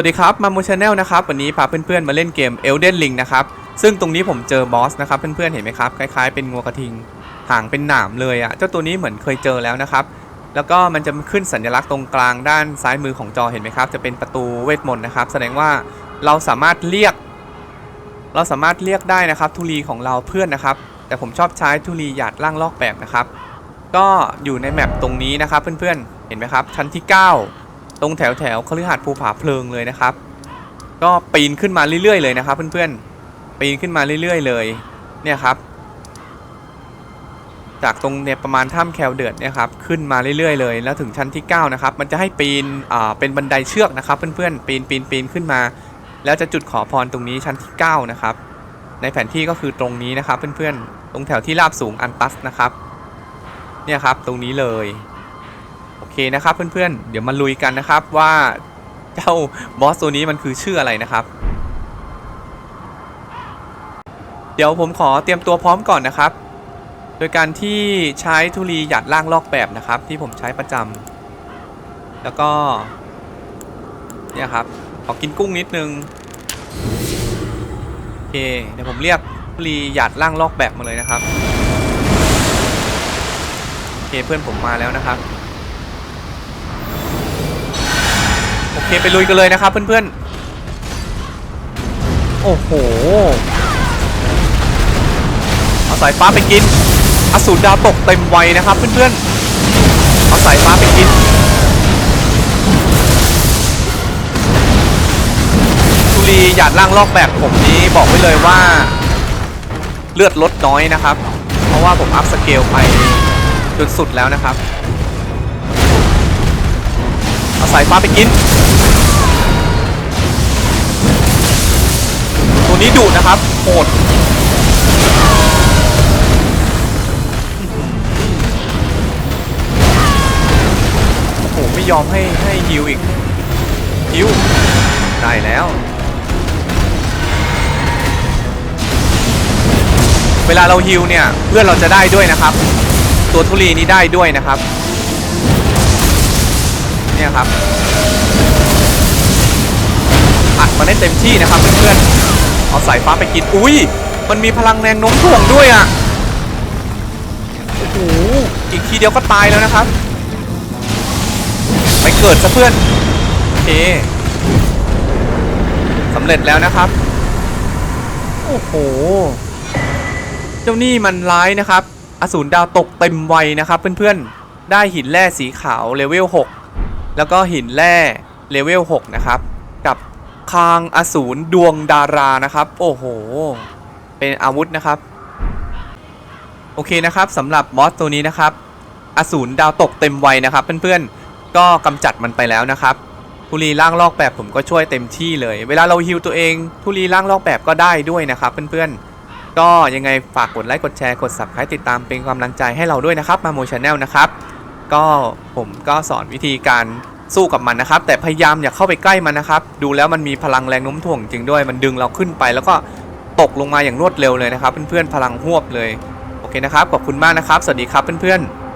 วัสดีครับมาโมชาแนลนะครับวันนี้พาเพื่อนๆมาเล่นเกม Elden Ring นะครับซึ่งตรงนี้ผมเจอบอสนะครับเพื่อนๆเห็นไหมครับคล้ายๆเป็นงัวกระทิงหางเป็นหนามเลยอะ่ะเจ้าตัวนี้เหมือนเคยเจอแล้วนะครับแล้วก็มันจะขึ้นสัญลักษณ์ตรงกลางด้านซ้ายมือของจอเห็นไหมครับ จะเป็นประตูเวทมนต์นะครับ แสดงว่าเราสามารถเรียก เราสามารถเรียกได้นะครับทุลีของเราเพื่อนนะครับ แต่ผมชอบใช้ทุลีหยาดล่างลอกแบบนะครับ ก็อยู่ในแมปตรงนี้นะครับเพื่อนๆเห็นไหมครับชั้นที่ 9 ตรงแถวแถวคฤหาสน์ภูผาเพลิงเลยนะครับ ก็ปีนขึ้นมาเรื่อยๆเลยนะครับ เพื่อนๆปีนขึ้นมาเรื่อย ๆ เลยเนี่ยครับ จากตรงเนี่ยประมาณถ้ำแคลเดือดเนี่ยครับขึ้นมาเรื่อยๆเลยแล้วถึงชั้นที่9นะครับมันจะให้ปีนอ่าเป็นบันไดเชือกนะครับ เพื่อนๆปีนปีนปีนขึ้นมา แล้วจะจุดขอพรตรงนี้ชั้นที่9นะครับในแผนที่ก็คือตรงนี้นะครับเพื่อนๆ ตรงแถวที่ราบสูงอันตัสนะครับ เนี่ยครับตรงนี้เลย โอเคนะครับเพื่อนๆ เดี๋ยวมาลุยกันนะครับว่าเจ้าบอสตัวนี้มันคือชื่ออะไรนะครับ เดี๋ยวผมขอเตรียมตัวพร้อมก่อนนะครับ โดยการที่ใช้ทุลีหยัดล่างลอกแบบนะครับ ที่ผมใช้ประจำแล้วก็เนี่ยครับขอกินกุ้งนิดนึงโอเคเดี๋ยวผมเรียกทุลีหยัดล่างลอกแบบมาเลยนะครับโอเคเพื่อนผมมาแล้วนะครับ เคไปลุยกันเลยนะครับเพื่อนๆ โอ้โห เอาสายฟ้าไปกิน อสูรดาวตกเต็มวัยนะครับเพื่อนๆ เอาสายฟ้าไปกินทุลีหยาดล่างลอกแบบผมนี้บอกไว้เลยว่า เลือดลดน้อยนะครับ เพราะว่าผมอัพสเกลไปจนสุดแล้วนะครับ สายฟ้าไปกิน ตัวนี้ดุนะครับโหดโอ้โหไม่ยอมให้ให้ฮิวอีกฮิวได้แล้ว เวลาเราฮิวเนี่ย เพื่อนเราจะได้ด้วยนะครับ ตัวทุลีนี้ได้ด้วยนะครับ นี่ยครับอัดมาได้เต็มที่นะครับเพื่อนๆเอาสายฟ้าไปกินอุ้ยมันมีพลังแรงโน้มถ่วงด้วยอะโอ้โหอีกทีเดียวก็ตายแล้วนะครับไปเกิดซะเพื่อนโอเคสำเร็จแล้วนะครับโอ้โห เจ้านี่มันร้ายนะครับ อสูรดาวตกเต็มวัยนะครับเพื่อนๆ ได้หินแร่สีขาวเลเวล 6 แล้วก็หินแร่เลเวล 6 นะครับ กับคางอสูรดวงดารานะครับ โอ้โห เป็นอาวุธนะครับ โอเคนะครับสำหรับบอสตัวนี้นะครับ อสูรดาวตกเต็มวัยนะครับ เพื่อนๆ ก็กำจัดมันไปแล้วนะครับทุลีล่างลอกแบบผมก็ช่วยเต็มที่เลย เวลาเราฮิวตัวเองทุลีล่างลอกแบบก็ได้ด้วยนะครับ เพื่อนๆ ก็ยังไงฝากกดไลค์กดแชร์กด subscribe ติดตามเป็นกำลังใจให้เราด้วยนะครับมาโมชาแนลนะครับ ก็ผมก็สอนวิธีการสู้กับมันนะครับ แต่พยายามอย่าเข้าไปใกล้มันนะครับ ดูแล้วมันมีพลังแรงโน้มถ่วงจริงด้วย มันดึงเราขึ้นไป แล้วก็ตกลงมาอย่างรวดเร็วเลยนะครับ เพื่อนๆพลังหวบเลยโอเคนะครับขอบคุณมากนะครับ สวัสดีครับเพื่อนๆ